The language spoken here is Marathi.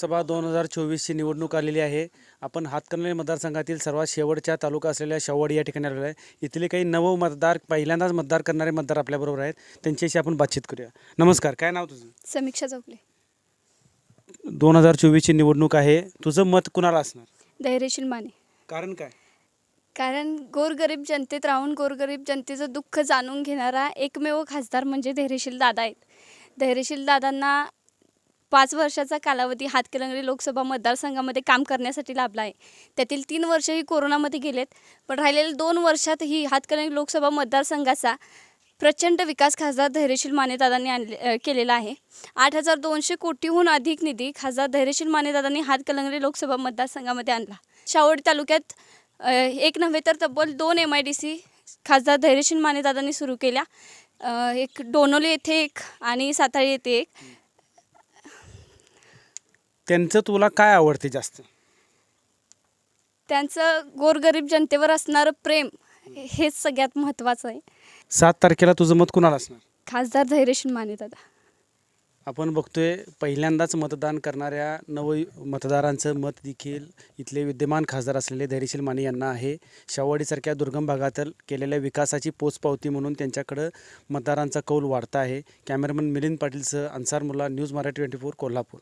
सभा दोन हजार चोवीसची निवडणूक आलेली आहे. आपण हातकणंगले मतदारसंघातील सर्वात शेवटच्या तालुका असलेल्या शेववाडी या ठिकाणी आलेलो आहे. इथले काही नव मतदार पहिल्यांदाच मतदार करणारे मतदार आपल्याबरोबर आहेत. त्यांच्याशी आपण बातचीत करूया. नमस्कार काय नाव तुझं? समीक्षा चौकले दोन हजार चोवीसची निवडणूक आहे. तुझं मत कुणाला असणार? धैर्यशील माने. कारण काय? कारण गोरगरीब जनतेत राहून गोरगरीब जनतेचं दुःख जाणून घेणारा एकमेव खासदार म्हणजे धैर्यशील दादा आहेत. धैर्यशील दादांना पाच वर्षाचा कालावधी हातकलंगडी लोकसभा मतदारसंघामध्ये काम करण्यासाठी लाभला आहे. त्यातील तीन वर्षही कोरोनामध्ये गेलेत पण राहिलेल्या दोन वर्षातही हातकलंगडी लोकसभा मतदारसंघाचा प्रचंड विकास खासदार धैर्यशील मानेदादांनी आणले केलेला आहे. आठ हजार दोनशे कोटीहून अधिक निधी खासदार धैर्यशील मानेदादांनी हातकलंगडी लोकसभा मतदारसंघामध्ये आणला. शावडी तालुक्यात एक नव्हे तर तब्बल दोन एम आय डी सी खासदार धैर्यशील मानेदादांनी सुरू केल्या. एक डोनोली येथे एक आणि सातारी येथे एक. त्यांचं तुला काय आवडते जास्त? त्यांचं गोरगरीब जनतेवर असणारं प्रेम हेच सगळ्यात महत्त्वाचं आहे. सात तारखेला तुझं मत कुणाला असणार? खासदार धैर्यशील मानेदादा आपण बघतोय पहिल्यांदाच मतदान करणाऱ्या नव मतदारांचं मत देखील इथले विद्यमान खासदार असलेले धैर्यशील माने यांना आहे. शाववाडीसारख्या दुर्गम भागातील केलेल्या विकासाची पोचपावती म्हणून त्यांच्याकडं मतदारांचा कौल वाढता आहे. Cameraman Milind पाटीलसह Ansar Mulla news Marathi twenty four Kolhapur.